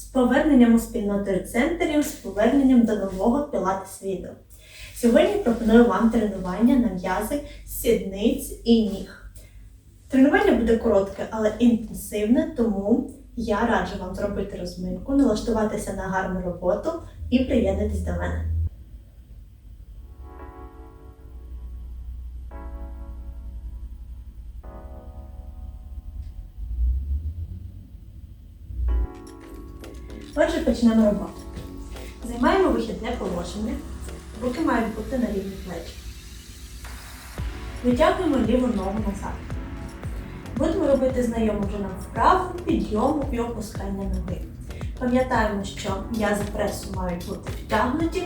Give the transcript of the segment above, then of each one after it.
З поверненням у спільноту центрів, з поверненням до нового пілатес відео. Сьогодні пропоную вам тренування на м'язи сідниць і ніг. Тренування буде коротке, але інтенсивне, тому я раджу вам зробити розминку, налаштуватися на гарну роботу і приєднатись до мене. Почнемо роботу. Займаємо вихідне положення. Руки мають бути на рівні плечі. Витягуємо ліву ногу назад. Будемо робити знайому вже нам вправу, підйому і опускання ноги. Пам'ятаємо, що м'язи пресу мають бути втягнуті,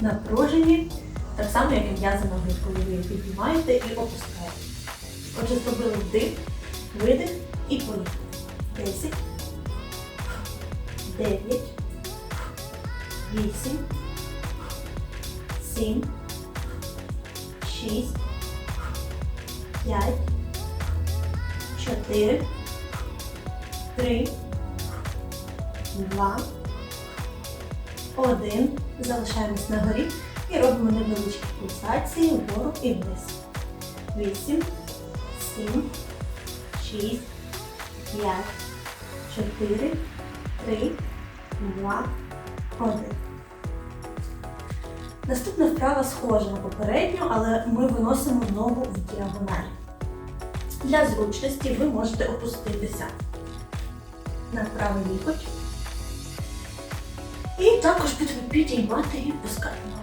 напружені, так само, як і м'язи ноги, коли ви їх піднімаєте і опускаєте. Отже, зробили вдих, видих і поїхали. 10, 9, 8, 7, 6, 5, 4, 3, 2, 1. Залишаємось на горі і робимо невеличкі пульсації вгору і вниз. 8, 7, 6, 5, 4, 3, 2, 1. Наступна вправа схожа на попередню, але ми виносимо ногу в діагональ. Для зручності ви можете опуститися на правий лікоть. І також підіймати і пускати ногу.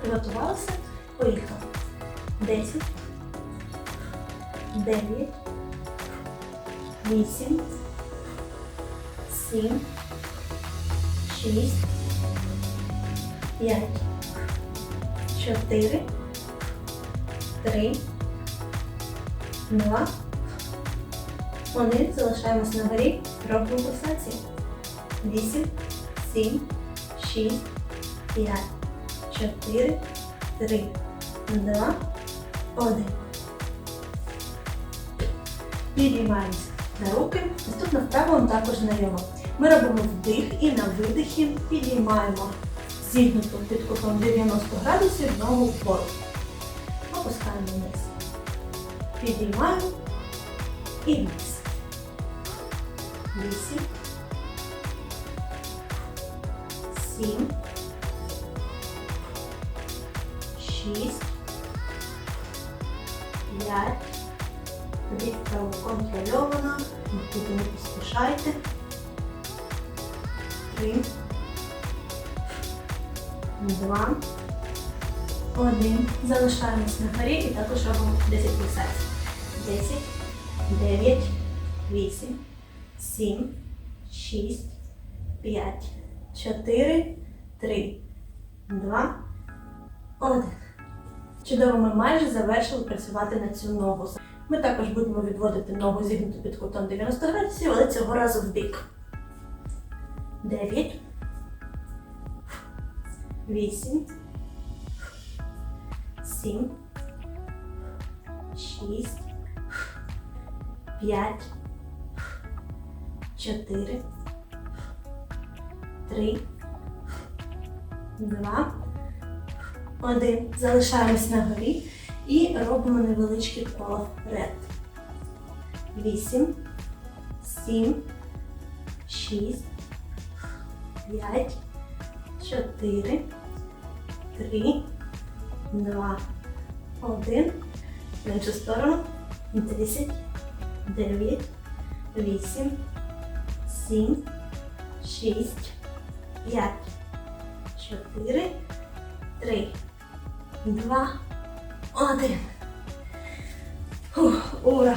Приготувалися? Поїхали. 10, 9, 8, 7, 6, 5, 4, 3, 2, 1. Залишаємось на горі. Робимо пульсації. 8, 7, 6, 5, 4, 3, 2, 1. Підіймаємося на руки. Наступна вправа також знайома. Ми робимо вдих і на видихі підіймаємо зігнуту під кутом 90 градусів ногу вгору. Опускаємо вниз. Підіймаємо і вниз. 8, 7, 6, 5, Робіть вправо контрольовано, нікуди не поспішайте. Три, два, один. Залишаємось на горі і також робимо 10 пульсацій. 10, 9, 8, 7, 6, 5, 4, 3, 2, 1. Чудово, ми майже завершили працювати на цю ногу. Ми також будемо відводити ногу зігнуту під кутом 90 градусів, але цього разу в бік. 9, 8, 7, 6, 5, 4, 3, 2, 1. Залишаємось на горі. І робимо невеличке коло вперед. 8, 7, 6, 5, 4, 3, 2, 1. В іншу сторону. 10, 9, 8, 7, 6, 5, 4, 3, 2, один. Фух, ура!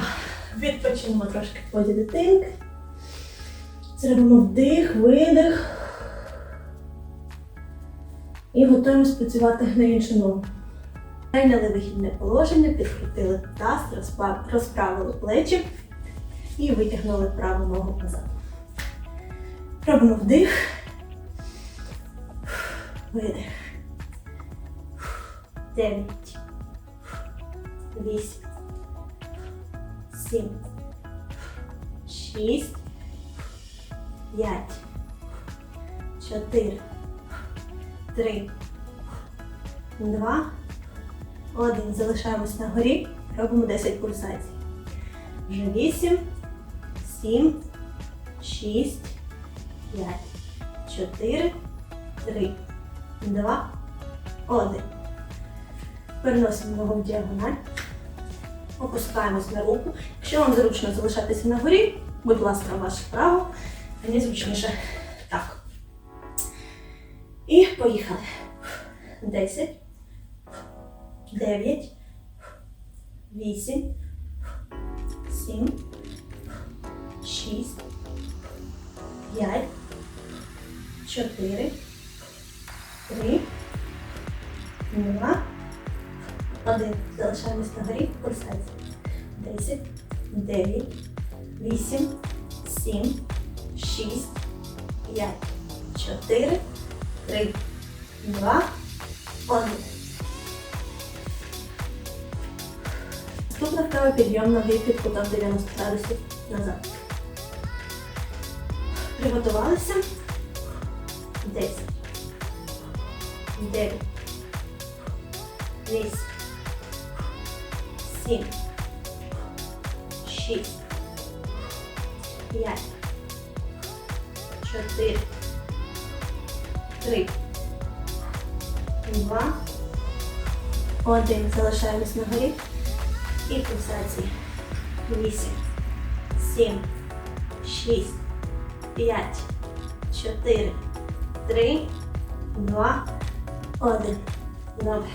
Відпочинемо трошки в позі дитинки. Вдих, видих. І готуємось працювати на іншу ногу. Прийняли вихідне положення, підкрутили таз, розправили плечі і витягнули праву ногу назад. Робимо вдих. Видих. Дев'ять. Вісім. Сім. Шість. п'ять, чотири, три, два, один. Залишаємось на горі. Робимо 10 пульсацій. Вже 8, 7, 6, 5, 4, 3, 2, 1. Переносимо ногу в діагональ. Опускаємось на руку. Якщо вам зручно залишатися на горі, будь ласка, ваше право. Мені зручніше. І поїхали. 10, 9, 8, 7, 6, 5, 4, 3, 2, 1. Залишаємось на горі. Пульсація. 10, 9, 8, 7, 6, 5, 4, 3, 2, 1. Наступна вправа підйом ноги під кутом 90 градусів назад. Приготувалися. 10, 9, 8, 7, 6, 5, 4, 3, 2, 1. Залишаємось на горі. І пульсації. 8, 7, 6, 5, 4, 3, 2, 1. Добре.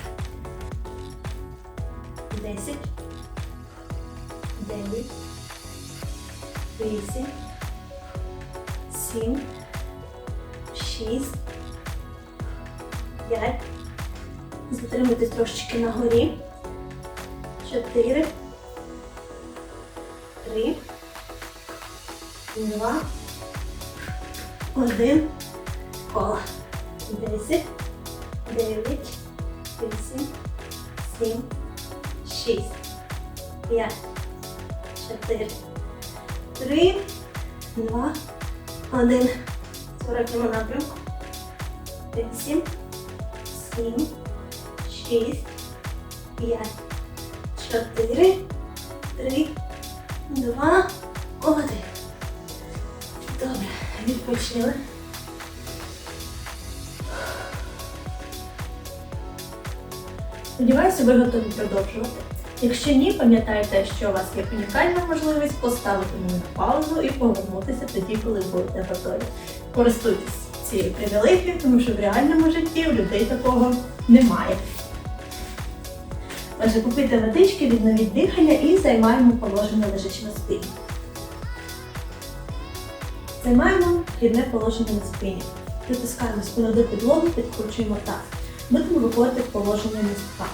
10, 9, 8, 7, 6, 5. Затримуйтесь трошечки на горі. 4, 3, 2, 1. Кола. 10, 9, 8, 7, 6, 5, 4, 3, 2, 1. Зворотньому напрямку. 8, 7, 6, 5, 4, 3, 2, 1. Добре, відпочили. Сподіваюся, ви готові продовжувати. Якщо ні, пам'ятайте, що у вас є унікальна можливість поставити мене на паузу і повернутися тоді, коли будете готові. Користуйтесь цією привілегією, тому що в реальному житті у людей такого немає. Отже, купуйте водички, відновіть дихання і займаємо положення лежачи на спині. Займаємо хідне положення на спині. Притискаємо спину до підлоги, підкручуємо таз. Будемо виходити в положення містка.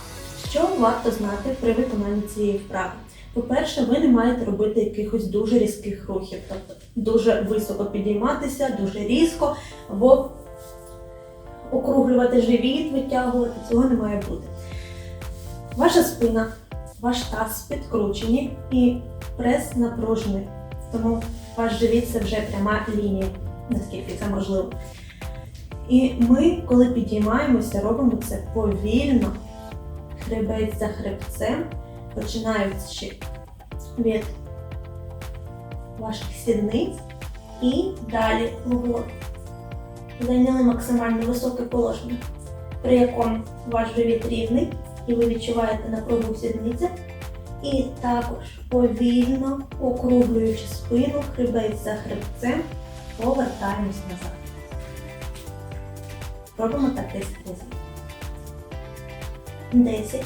Що варто знати при виконанні цієї вправи? По-перше, ви не маєте робити якихось дуже різких рухів, тобто дуже високо підійматися, дуже різко, або округлювати живіт, витягувати, цього не має бути. Ваша спина, ваш таз підкручені і прес напружений. Тому ваш живіт це вже пряма лінія, наскільки це можливо. І ми, коли підіймаємося, робимо це повільно, хребець за хребцем, починаючи від ваших сідниць і далі вугло. Зайняли максимально високе положення, при якому ваш живіт рівний і ви відчуваєте напругу в сідницях. І також повільно округлюючи спину, хребець за хребцем, повертаємось назад. Робимо так 10 разів. 10.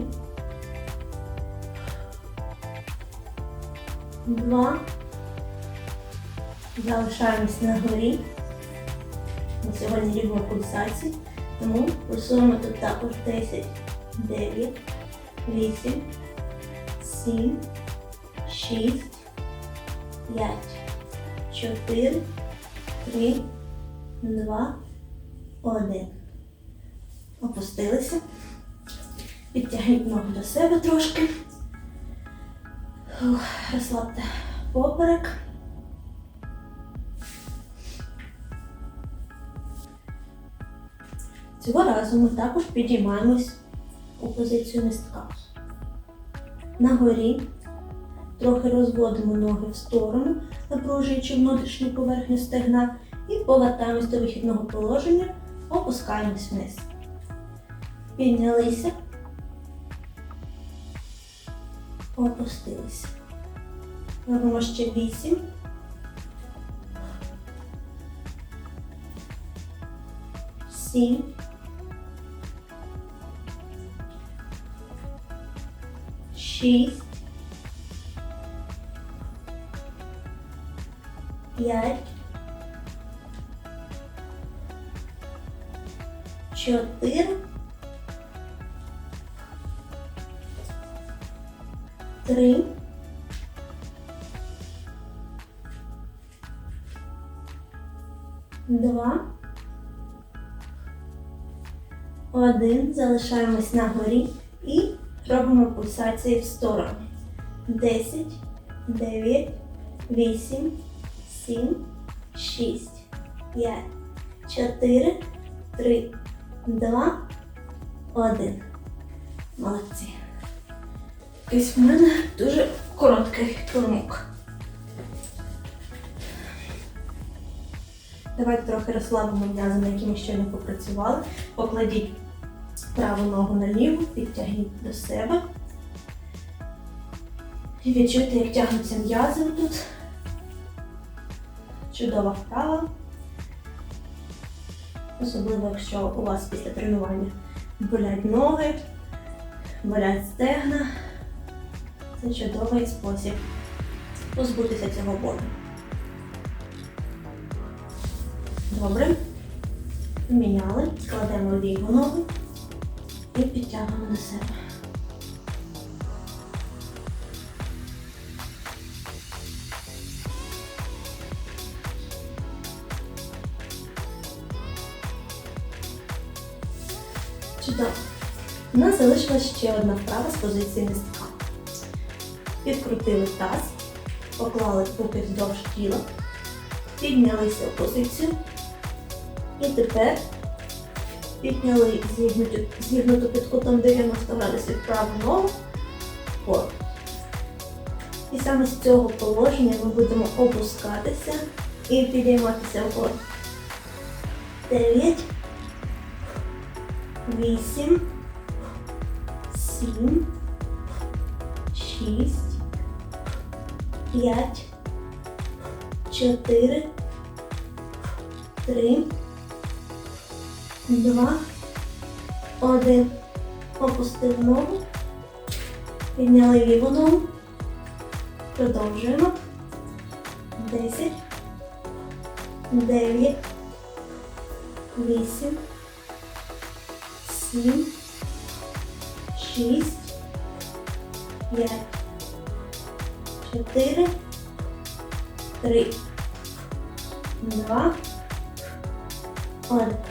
Залишаємось на горі. На сьогодні рівно пульсації. Тому пульсуємо тут також 10, 9, 8, 7, 6, 5, 4, 3, 2, 1. Опустилися. Підтягніть ноги до себе трошки. Розслабте поперек. Цього разу ми також підіймаємось у позицію містка. На горі трохи розводимо ноги в сторону, напружуючи внутрішню поверхню стегна, і повертаємось до вихідного положення, опускаємось вниз. Піднялися, опустилися. Робимо ще 8. Сім. Шість. П'ять. Чотири. Три. Два. Один. Залишаємось на горі робимо пульсації в сторону. Десять, дев'ять, вісім, сім, шість, п'ять, чотири, три, два, один. Молодці. Ось в мене дуже короткий турнік. Давайте трохи розслабимо м'язи, на які ми ще не попрацювали. Покладіть праву ногу на ліву, підтягніть до себе. І відчуйте, як тягнуться м'язи тут. Чудова вправа. Особливо, якщо у вас після тренування болять ноги, болять стегна. Це чудовий спосіб позбутися цього болю. Добре. Поміняли, кладемо ліву ногу і підтягуємо до себе. Чудово. У нас залишилась ще одна вправа з позиції містка. Підкрутили таз, поклали руки вздовж тіла, піднялися в позицію. І тепер підняли зігнуту під кутом 90 градусів праву ногу вгору. І саме з цього положення ми будемо опускатися і підійматися вгору. 9, 8, 7, 6, 5, 4, 3, Два, один. Опустив ногу. Підняли ліву ногу. Продовжуємо. Десять. Дев'ять. Вісім. Сім. Шість. П'ять. Чотири. Три. Два. Один.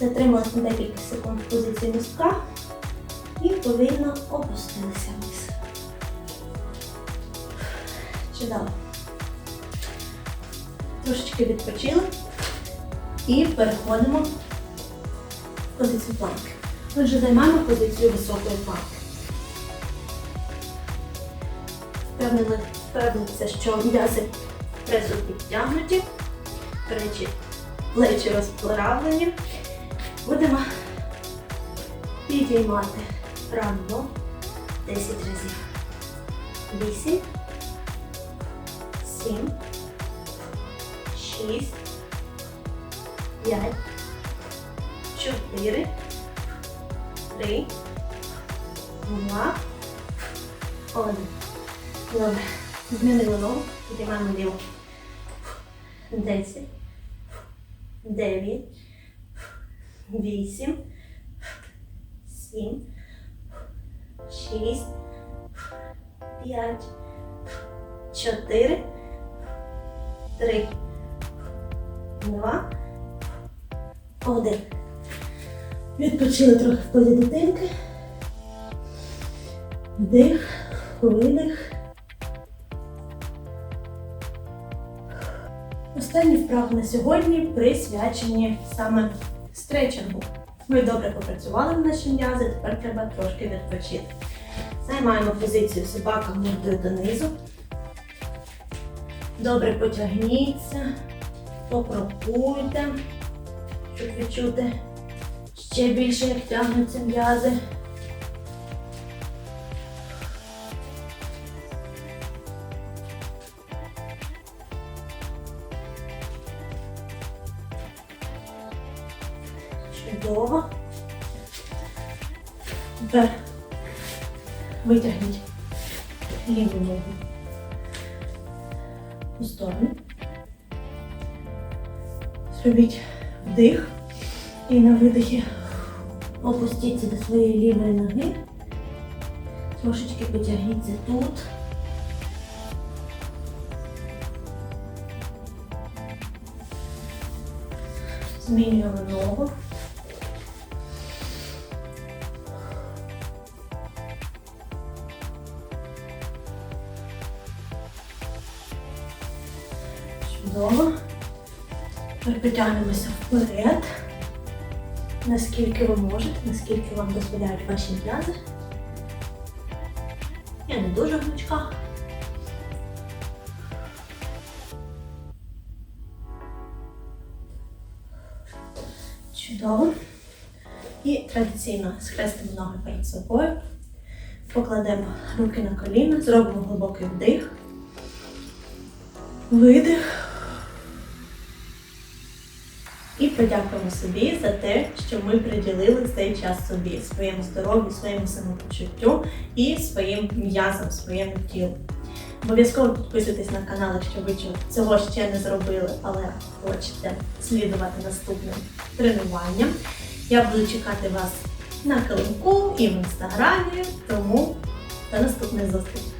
Затрималися на декілька секунд в позиції містка і повільно опустилися вниз. Чудово. Трошечки відпочили і переходимо в позицію планки. Отже, займаємо позицію високої планки. Впевнили- Впевнилися, що м'язи пресу підтягнуті, плечі, розправлені. Будемо підіймати ногу 10 разів. 8, 7, 6, 5, 4, 3, 2, Один. Добре. Змінили ногу. Підіймаємо ліву. Десять. Дев'ять. Вісім. Сім. Шість. П'ять. Чотири. Три. Два. Один. Відпочили трохи в позі дитинки. Вдих, видих. Останні вправи на сьогодні присвячені саме стретчингу. Ми добре попрацювали в наші м'язи, тепер треба трошки відпочити. Займаємо позицію собака мордою донизу. Добре потягніться, покрокуйте, щоб відчути ще більше, як тягнуться м'язи. Тепер витягніть ліву ногу у сторону. Зробіть вдих і на видихі опустіться до своєї лівої ноги. Трошечки потягніться тут. Змінюємо ногу. Чудово. Тепер потягнемося вперед. Наскільки ви можете, наскільки вам дозволяють ваші м'язи. Я не дуже гнучка. Чудово. І традиційно схрестимо ноги перед собою. Покладемо руки на коліна, зробимо глибокий вдих. Видих. Подякуємо собі за те, що ми приділили цей час собі, своєму здоров'ю, своєму самопочуттю і своїм м'язам, своєму тілу. Обов'язково підписуйтесь на канал, якщо ви цього ще не зробили, але хочете слідувати наступним тренуванням. Я буду чекати вас на килимку і в інстаграмі, тому до наступних зустрічей!